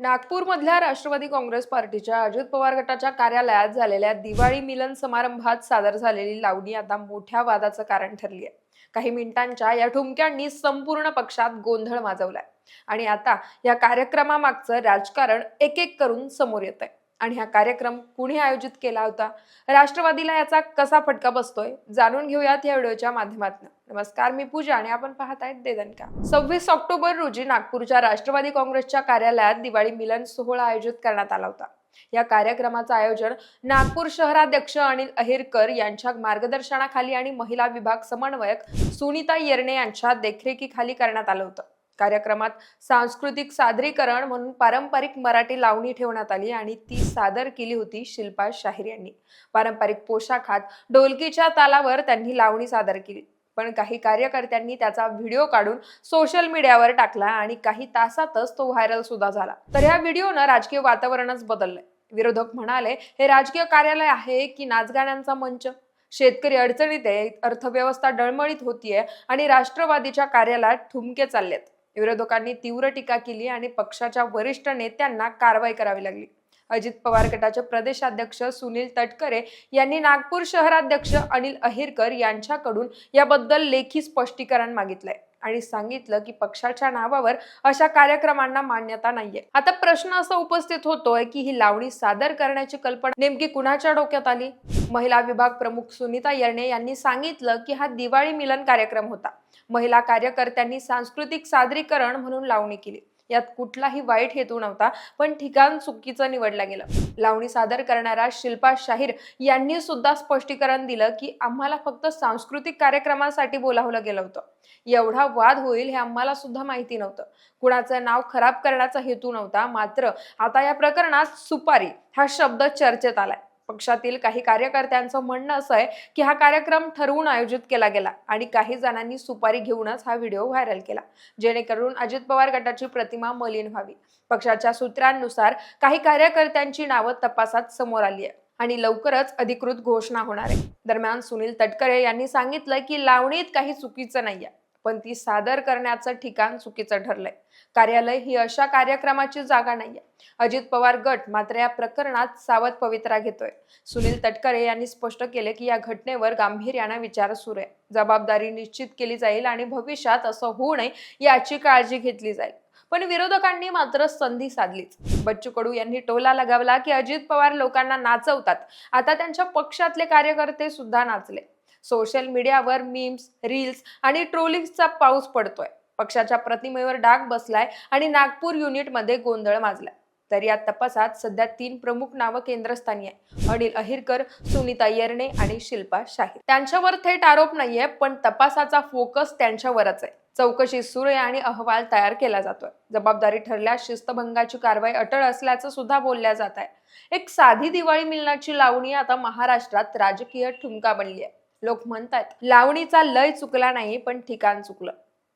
नागपूरमधल्या राष्ट्रवादी काँग्रेस पार्टीच्या अजित पवार गटाच्या कार्यालयात झालेल्या दिवाळी मिलन समारंभात सादर झालेली लावणी आता मोठ्या वादाचं कारण ठरली आहे. काही मिनिटांच्या या ठुमक्यांनी संपूर्ण पक्षात गोंधळ माजवलाय. आणि आता या कार्यक्रमामागचं राजकारण एक एक करून समोर येत आहे आणि हा कार्यक्रम कुणी आयोजित केला होता? राष्ट्रवादीला याचा कसा फटका बसतोय? जाणून घेऊयात या व्हिडिओच्या माध्यमातून. नमस्कार मी पूजा आणि आपण पाहत आहेत देदनका सव्वीस ऑक्टोबर रोजी नागपूरच्या राष्ट्रवादी काँग्रेसच्या कार्यालयात दिवाळी मिलन सोहळा आयोजित करण्यात आला होता. या कार्यक्रमाचं आयोजन नागपूर शहराध्यक्ष अनिल अहिरकर यांच्या मार्गदर्शनाखाली आणि महिला विभाग समन्वयक सुनीता येरणे यांच्या देखरेखीखाली करण्यात आलं होतं. कार्यक्रमात सांस्कृतिक सादरीकरण म्हणून पारंपरिक मराठी लावणी ठेवण्यात आली आणि ती सादर केली होती शिल्पा शाहीर यांनी. पारंपरिक पोशाखात ढोलकीच्या तालावर त्यांनी लावणी सादर केली. पण काही कार्यकर्त्यांनी त्याचा व्हिडिओ काढून सोशल मीडियावर टाकला आणि काही तासातच तो व्हायरल सुद्धा झाला. तर या व्हिडिओनं राजकीय वातावरणच बदललंय. विरोधक म्हणाले हे राजकीय कार्यालय आहे की नाचगाण्यांचा मंच? शेतकरी अडचणीत आहे अर्थव्यवस्था डळमळीत होतीये आणि राष्ट्रवादीच्या कार्यालयात ठुमके चाललेत. विरोधकांनी तीव्र टीका केली आणि पक्षाच्या वरिष्ठ नेत्यांना कारवाई करावी लागली. अजित पवार गटाचे प्रदेशाध्यक्ष सुनील तटकरे यांनी नागपूर शहराध्यक्ष अनिल अहिरकर यांच्याकडून याबद्दल लेखी स्पष्टीकरण मागितलंय. आणि सांगितलं की पक्षाच्या नावावर अशा कार्यक्रमांना मान्यता नाहीये. आता प्रश्न असा उपस्थित होतोय की ही लावणी सादर करण्याची कल्पना नेमकी कुणाच्या डोक्यात आली? महिला विभाग प्रमुख सुनीता येरणे यांनी सांगितलं की हा दिवाळी मिलन कार्यक्रम होता. महिला कार्यकर्त्यांनी सांस्कृतिक सादरीकरण म्हणून लावणी केली. यात कुठलाही वाईट हेतू नव्हता पण ठिकाण चुकीचं निवडलं गेलं. लावणी सादर करणाऱ्या शिल्पा शाहीर यांनी सुद्धा स्पष्टीकरण दिलं की आम्हाला फक्त सांस्कृतिक कार्यक्रमासाठी बोलावलं गेलं होतं. एवढा वाद होईल हे आम्हाला सुद्धा माहिती नव्हतं. कुणाचं नाव खराब करण्याचा हेतू नव्हता मात्र आता या प्रकरणात सुपारी हा शब्द चर्चेत आलाय. पक्षातील काही कार्यकर्त्यांचं म्हणणं असं आहे की हा कार्यक्रम ठरवून आयोजित केला गेला आणि काही जणांनी सुपारी घेऊनच हा व्हिडिओ व्हायरल केला. जेणेकरून अजित पवार गटाची प्रतिमा मलिन व्हावी. पक्षाच्या सूत्रांनुसार काही कार्यकर्त्यांची नावं तपासात समोर आली आहे आणि लवकरच अधिकृत घोषणा होणार आहे. दरम्यान सुनील तटकरे यांनी सांगितलं की लावणीत काही चुकीचं नाही आहे पण ती सादर करण्याचं ठिकाण चुकीचं ठरलंय. कार्यालय ही अशा कार्यक्रमाची जागा नाहीये. अजित पवार गट मात्र या प्रकरणात सावध पवित्रा घेतोय. सुनील तटकरे यांनी स्पष्ट केले की या घटनेवर गांभीर्यानं विचार सुरू आहे. जबाबदारी निश्चित केली जाईल आणि भविष्यात असं होऊ नये याची काळजी घेतली जाईल. पण विरोधकांनी मात्र संधी साधलीच. बच्चू कडू यांनी टोला लगावला की अजित पवार लोकांना नाचवतात. आता त्यांच्या पक्षातले कार्यकर्ते सुद्धा नाचले. सोशल मीडियावर मीम्स रील्स आणि ट्रोलिंगचा पाऊस पडतोय. पक्षाच्या प्रतिमेवर डाग बसलाय आणि नागपूर युनिटमध्ये गोंधळ माजलाय. तर या तपासात सध्या तीन प्रमुख नावं केंद्रस्थानी आहे अनिल अहिरकर सुनीता येरणे आणि शिल्पा शाहीर. त्यांच्यावर थेट आरोप नाहीये पण तपासाचा फोकस त्यांच्यावरच आहे. चौकशी सुरू आहे आणि अहवाल तयार केला जातोय. जबाबदारी ठरल्यास शिस्तभंगाची कारवाई अटळ असल्याचं सुद्धा बोलल्या जात आहे. एक साधी दिवाळी मिलनाची लावणी आता महाराष्ट्रात राजकीय ठुमका बनली आहे लोक म्हणतात लावणीचा लय चुकला नाही पण ठिकाण चुकलं.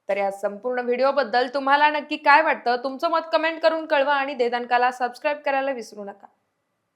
तर या संपूर्ण व्हिडिओ बद्दल तुम्हाला नक्की काय वाटतं? तुमचं मत कमेंट करून कळवा आणि देदानकाला सबस्क्राईब करायला विसरू नका.